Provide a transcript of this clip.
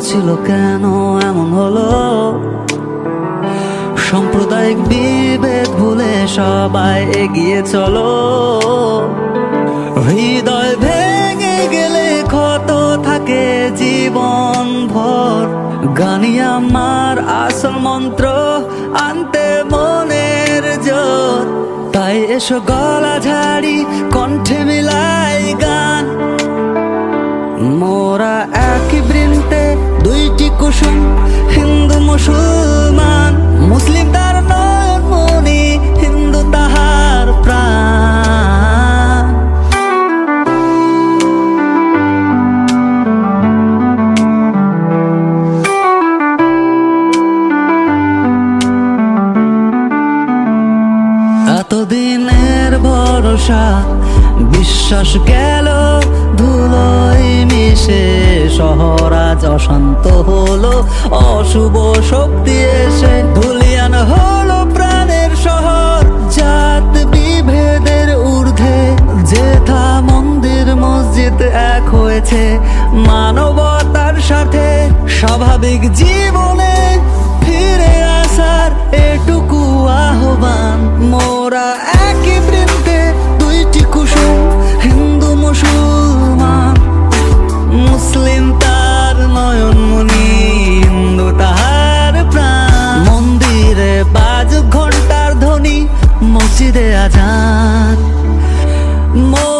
ছিল কেন? এমন হলো। সাম্প্রদায়িক বিভেদ ভুলে সবাই এগিয়ে চলো। হৃদয় ভেঙে গেলে ক্ষত থাকে জীবন ভর। গানি আমার আসল মন্ত্র, আনতে মনের জোর। তাই এসো গলা ঝাড়ি, কণ্ঠে মিলাই গান। মোরা একই বৃন্তে দুইটি কুসুম, হিন্দু, মুসলমান। মুসলিম তার নয়ন হিন্দু তাহার প্রাণ। এতদিনের ভরসা, বিশ্বাস গেল ধুলোয়। মিশে সহরাজ অশান্ত হলো। অশুভ শক্তি এসে ধুলিয়ান হলো প্রাণের শহর। জাত বিভেদের ঊর্ধ্বে যেথা মন্দির, মসজিদ এক হয়েছে। মানবতার সাথে স্বাভাবিক জীবনে ধ্বনি মসজিদে আজান মোরা একই